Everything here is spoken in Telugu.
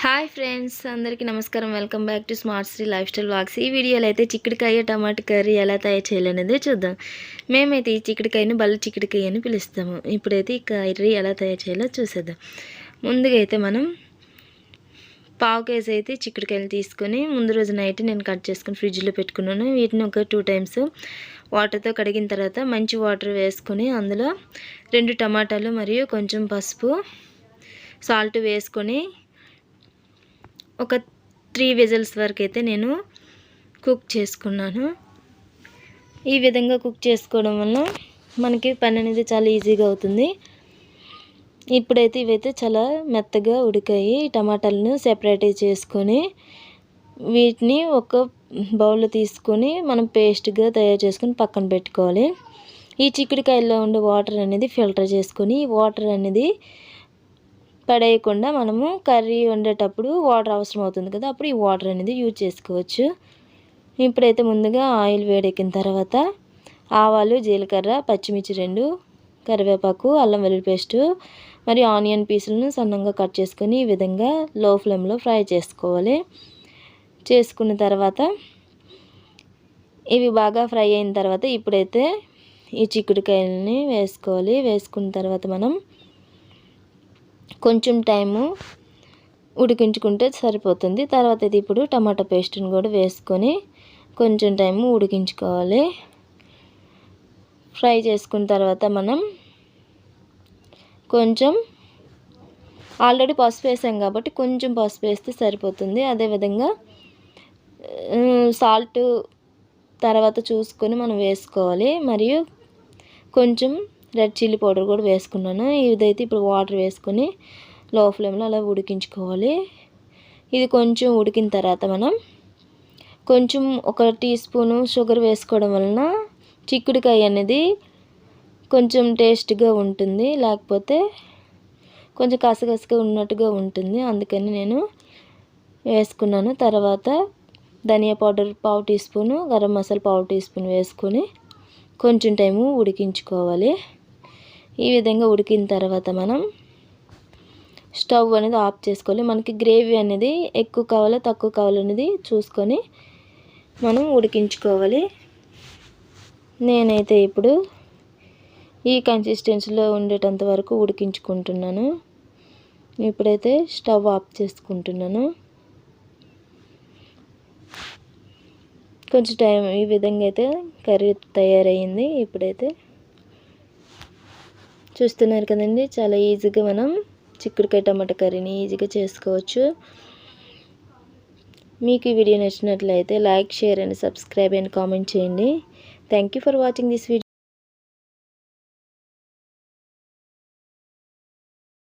హాయ్ ఫ్రెండ్స్ అందరికీ నమస్కారం. Welcome back to smart Sri lifestyle walks. ఈ వీడియోలో అయితే చిక్కుడుకాయ టమాటా కర్రీ ఎలా తయారు చేయాలనేది చూద్దాం. మేమైతే ఈ చిక్కుడుకాయను బల్ల చిక్కుడుకాయ అని పిలుస్తాము. ఇప్పుడైతే ఈ కర్రీ ఎలా తయారు చేయాలో చూసేద్దాం. ముందుగా అయితే మనం పావు కేజీ అయితే చిక్కుడుకాయలు తీసుకొని ముందు రోజు నైట్ నేను కట్ చేసుకుని ఫ్రిడ్జ్లో పెట్టుకున్నాను. వీటిని ఒక టూ టైమ్స్ వాటర్తో కడిగిన తర్వాత మంచి వాటర్ వేసుకొని అందులో రెండు టమాటాలు మరియు కొంచెం పసుపు సాల్ట్ వేసుకొని ఒక త్రీ విజల్స్ వరకు అయితే నేను కుక్ చేసుకున్నాను. ఈ విధంగా కుక్ చేసుకోవడం వల్ల మనకి పని అనేది చాలా ఈజీగా అవుతుంది. ఇప్పుడైతే ఇవైతే చాలా మెత్తగా ఉడికాయి. టమాటాలను సెపరేట్ చేసుకొని వీటిని ఒక బౌల్లో తీసుకొని మనం పేస్ట్గా తయారు చేసుకొని పక్కన పెట్టుకోవాలి. ఈ చిక్కుడుకాయల్లో ఉండే వాటర్ అనేది ఫిల్టర్ చేసుకొని వాటర్ అనేది పడేయకుండా మనము కర్రీ వండేటప్పుడు వాటర్ అవసరం అవుతుంది కదా అప్పుడు ఈ వాటర్ అనేది యూజ్ చేసుకోవచ్చు. ఇప్పుడైతే ముందుగా ఆయిల్ వేడెక్కిన తర్వాత ఆవాలు జీలకర్ర పచ్చిమిర్చి రెండు కరివేపాకు అల్లం వెల్లుల్లి పేస్టు మరియు ఆనియన్ పీసులను సన్నంగా కట్ చేసుకొని ఈ విధంగా లో ఫ్లేమ్లో ఫ్రై చేసుకోవాలి. చేసుకున్న తర్వాత ఇవి బాగా ఫ్రై అయిన తర్వాత ఇప్పుడైతే ఈ చిక్కుడుకాయలని వేసుకోవాలి. వేసుకున్న తర్వాత మనం కొంచెం టైము ఉడికించుకుంటే సరిపోతుంది. తర్వాత ఇది ఇప్పుడు టమాటా పేస్ట్ని కూడా వేసుకొని కొంచెం టైము ఉడికించుకోవాలి. ఫ్రై చేసుకున్న తర్వాత మనం కొంచెం ఆల్రెడీ పసుపు వేసాం కాబట్టి కొంచెం పసుపు వేస్తే సరిపోతుంది. అదేవిధంగా సాల్ట్ తర్వాత చూసుకొని మనం వేసుకోవాలి. మరియు కొంచెం రెడ్ చిల్లీ పౌడర్ కూడా వేసుకున్నాను. ఇదైతే ఇప్పుడు వాటర్ వేసుకొని లో ఫ్లేమ్లో అలా ఉడికించుకోవాలి. ఇది కొంచెం ఉడికిన తర్వాత మనం కొంచెం ఒక టీ స్పూను షుగర్ వేసుకోవడం వలన చిక్కుడుకాయ అనేది కొంచెం టేస్ట్గా ఉంటుంది. లేకపోతే కొంచెం కసగసగా ఉన్నట్టుగా ఉంటుంది. అందుకని నేను వేసుకున్నాను. తర్వాత ధనియా పౌడర్ పావు టీ స్పూను గరం మసాలా పావు టీ స్పూన్ వేసుకొని కొంచెం టైము ఉడికించుకోవాలి. ఈ విధంగా ఉడికిన తర్వాత మనం స్టవ్ అనేది ఆఫ్ చేసుకోవాలి. మనకి గ్రేవీ అనేది ఎక్కువ కావాలో తక్కువ కావాలనేది చూసుకొని మనం ఉడికించుకోవాలి. నేనైతే ఇప్పుడు ఈ కన్సిస్టెన్సీలో ఉండేటంత వరకు ఉడికించుకుంటున్నాను. ఇప్పుడైతే స్టవ్ ఆఫ్ చేసుకుంటున్నాను. కొంచెం టైం ఈ విధంగా అయితే కర్రీ తయారయ్యింది ఇప్పుడైతే చూస్తున్నారు కదండి చాలా ఈజీగా మనం చిక్కుడుకాయ టమాటా కర్రీని ఈజీగా చేసుకోవచ్చు. మీకు ఈ వీడియో నచ్చినట్లయితే like share and subscribe and comment చేయండి. Thank for watching this video